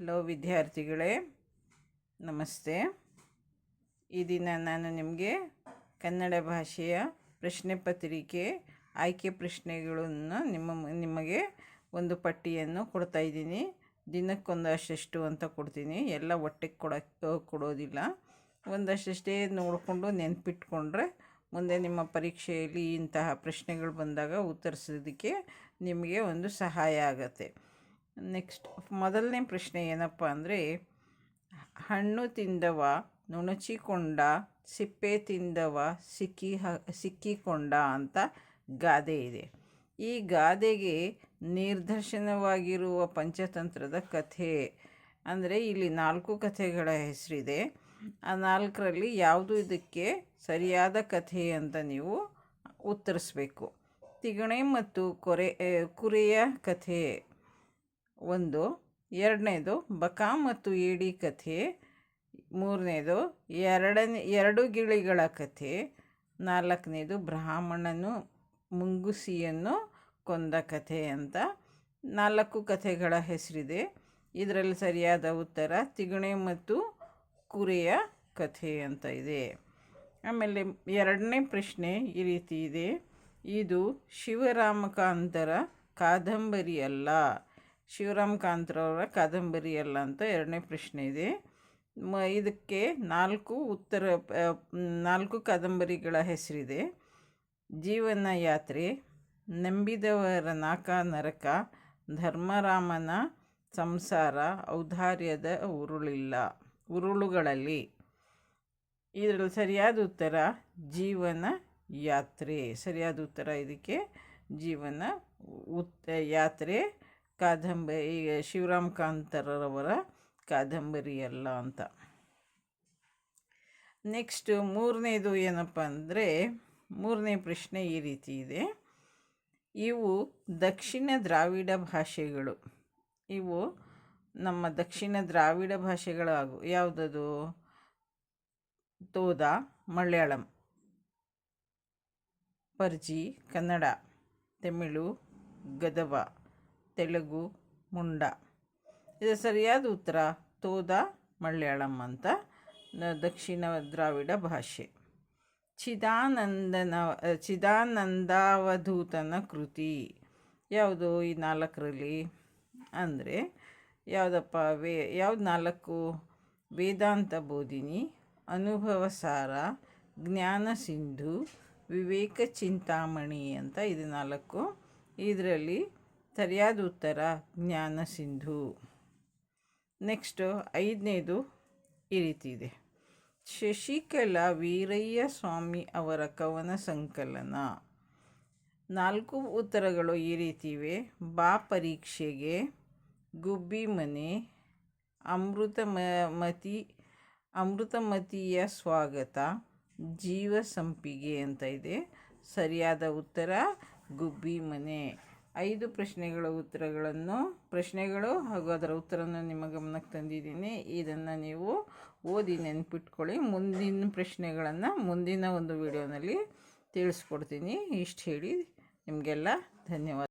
Hello ವಿದ್ಯಾರ್ಥಿಗಳೇ, ನಮಸ್ತೆ. ಈ ದಿನ ನಾನು ನಿಮಗೆ ಕನ್ನಡ ಭಾಷೆಯ ಪ್ರಶ್ನೆ ಪತ್ರಿಕೆ, ಆಯ್ಕೆ ಪ್ರಶ್ನೆಗಳನ್ನು ನಿಮ್ಮ ನಿಮಗೆ ಒಂದು ಪಟ್ಟಿಯನ್ನು ಕೊಡ್ತಾ ಇದ್ದೀನಿ. ದಿನಕ್ಕೊಂದಷ್ಟು ಅಂತ ಕೊಡ್ತೀನಿ. ಎಲ್ಲ ಒಟ್ಟಿಗೆ ಕೊಡೋಕ್ಕೆ ಕೊಡೋದಿಲ್ಲ. ಒಂದಷ್ಟೇ ನೋಡಿಕೊಂಡು ನೆನ್ಪಿಟ್ಕೊಂಡ್ರೆ ಮುಂದೆ ನಿಮ್ಮ ಪರೀಕ್ಷೆಯಲ್ಲಿ ಇಂತಹ ಪ್ರಶ್ನೆಗಳು ಬಂದಾಗ ಉತ್ತರಿಸೋದಕ್ಕೆ ನಿಮಗೆ ಒಂದು ಸಹಾಯ ಆಗುತ್ತೆ. ನೆಕ್ಸ್ಟ್ ಮೊದಲನೇ ಪ್ರಶ್ನೆ ಏನಪ್ಪ ಅಂದರೆ, ಹಣ್ಣು ತಿಂದವ, ನುಣಚಿಕೊಂಡ, ಸಿಪ್ಪೆ ತಿಂದವ, ಸಿಕ್ಕಿ ಹ, ಸಿಕ್ಕಿಕೊಂಡ ಅಂತ ಗಾದೆ ಇದೆ. ಈ ಗಾದೆಗೆ ನಿರ್ದರ್ಶನವಾಗಿರುವ ಪಂಚತಂತ್ರದ ಕಥೆ ಅಂದರೆ ಇಲ್ಲಿ ನಾಲ್ಕು ಕಥೆಗಳ ಹೆಸರಿದೆ. ಆ ನಾಲ್ಕರಲ್ಲಿ ಯಾವುದು ಇದಕ್ಕೆ ಸರಿಯಾದ ಕಥೆ ಅಂತ ನೀವು ಉತ್ತರಿಸ್ಬೇಕು. ತಿಗಣೆ ಮತ್ತು ಕೊರೆ, ಕುರೆಯ ಕಥೆ ಒಂದು, ಎರಡನೇದು ಬಕ ಮತ್ತು ಏಡಿ ಕಥೆ, ಮೂರನೇದು ಎರಡನೇ, ಎರಡು ಗಿಳಿಗಳ ಕಥೆ, ನಾಲ್ಕನೇದು ಬ್ರಾಹ್ಮಣನು ಮುಂಗುಸಿಯನ್ನು ಕೊಂದ ಕಥೆ ಅಂತ ನಾಲ್ಕು ಕಥೆಗಳ ಹೆಸರಿದೆ. ಇದರಲ್ಲಿ ಸರಿಯಾದ ಉತ್ತರ ತಿಗಣೆ ಮತ್ತು ಕುರೆಯ ಕಥೆ ಅಂತ ಇದೆ. ಆಮೇಲೆ ಎರಡನೇ ಪ್ರಶ್ನೆ ಈ ರೀತಿ ಇದೆ. ಇದು ಶಿವರಾಮಕಾಂತರ ಕಾದಂಬರಿ ಅಲ್ಲ ಶಿವರಾಮ್ ಕಾಂತ್ರವರ ಕಾದಂಬರಿ ಅಲ್ಲ ಅಂತ ಎರಡನೇ ಪ್ರಶ್ನೆ ಇದೆ. ಮ, ಇದಕ್ಕೆ ನಾಲ್ಕು ಉತ್ತರ ನಾಲ್ಕು ಕಾದಂಬರಿಗಳ ಹೆಸರಿದೆ. ಜೀವನ ಯಾತ್ರೆ, ನಂಬಿದವರ ನಾಕ ನರಕ, ಧರ್ಮರಾಮನ ಸಂಸಾರ, ಔದಾರ್ಯದ ಉರುಳಿಲ್ಲ, ಉರುಳುಗಳಲ್ಲಿ. ಇದರಲ್ಲಿ ಸರಿಯಾದ ಉತ್ತರ, ಜೀವನ ಯಾತ್ರೆ. ಸರಿಯಾದ ಉತ್ತರ ಇದಕ್ಕೆ, ಜೀವನ ಉತ್ತ ಯಾತ್ರೆ. ಕಾದಂಬರಿ ಶಿವರಾಮ್ ಕಾಂತರವರ ಕಾದಂಬರಿ ಅಲ್ಲ ಅಂತ. ನೆಕ್ಸ್ಟು ಮೂರನೇದು ಏನಪ್ಪ ಅಂದರೆ, ಮೂರನೇ ಪ್ರಶ್ನೆ ಈ ರೀತಿ ಇದೆ. ಇವು ದಕ್ಷಿಣ ದ್ರಾವಿಡ ಭಾಷೆಗಳು. ಇವು ನಮ್ಮ ದಕ್ಷಿಣ ದ್ರಾವಿಡ ಭಾಷೆಗಳಾಗು ಯಾವುದದು? ತೋದ, ಮಲಯಾಳಂ. ಪರ್ಜಿ, ಕನ್ನಡ, ತಮಿಳು, ಗದವ. ತೆಲುಗು ಮುಂಡ. ಇದು ಸರಿಯಾದ ಉತ್ತರ. ತೋದ ಮಲಯಾಳಂ ಅಂತ. ದಕ್ಷಿಣ ದ್ರಾವಿಡ ಭಾಷೆ. ಚಿದಾನಂದನ, ಚಿದಾನಂದಾವಧೂತನ ಕೃತಿ. ಯಾವುದು ಈ ನಾಲ್ಕರಲ್ಲಿ? ಅಂದರೆ ಯಾವುದಪ್ಪ? ವೇ, ಯಾವ್ದು ನಾಲ್ಕು? ವೇದಾಂತ ಬೋಧಿನಿ, ಅನುಭವ ಸಾರ, ಜ್ಞಾನ ಸಿಂಧು, ವಿವೇಕ ಚಿಂತಾಮಣಿ ಅಂತ ಇದು ನಾಲ್ಕು. ಇದರಲ್ಲಿ ಸರಿಯಾದ ಉತ್ತರ ಜ್ಞಾನ ಸಿಂಧು. ನೆಕ್ಸ್ಟು ಐದನೇದು ಈ ರೀತಿ ಇದೆ. ಶಶಿಕಲಾ ವೀರಯ್ಯ ಸ್ವಾಮಿ ಅವರ ಕವನ ಸಂಕಲನ. ನಾಲ್ಕು ಉತ್ತರಗಳು ಈ ರೀತಿ ಇವೆ. ಬಾ ಪರೀಕ್ಷೆಗೆ, ಗುಬ್ಬಿ ಮನೆ, ಅಮೃತ ಮತಿ ಅಮೃತಮತಿಯ ಸ್ವಾಗತ, ಜೀವ ಸಂಪಿಗೆ ಅಂತ ಇದೆ. ಸರಿಯಾದ ಉತ್ತರ, ಗುಬ್ಬಿ ಮನೆ. ಐದು ಪ್ರಶ್ನೆಗಳ ಉತ್ತರಗಳನ್ನು, ಪ್ರಶ್ನೆಗಳು ಹಾಗೂ ಅದರ ಉತ್ತರವನ್ನು ನಿಮ್ಮ ಗಮನಕ್ಕೆ ತಂದಿದ್ದೀನಿ. ಇದನ್ನು ನೀವು ಓದಿ ನೆನ್ಪಿಟ್ಕೊಳ್ಳಿ. ಮುಂದಿನ ಪ್ರಶ್ನೆಗಳನ್ನು ಮುಂದಿನ ಒಂದು ವಿಡಿಯೋನಲ್ಲಿ ತಿಳಿಸ್ಕೊಡ್ತೀನಿ. ಇಷ್ಟು ಹೇಳಿ. ನಿಮಗೆಲ್ಲ ಧನ್ಯವಾದ.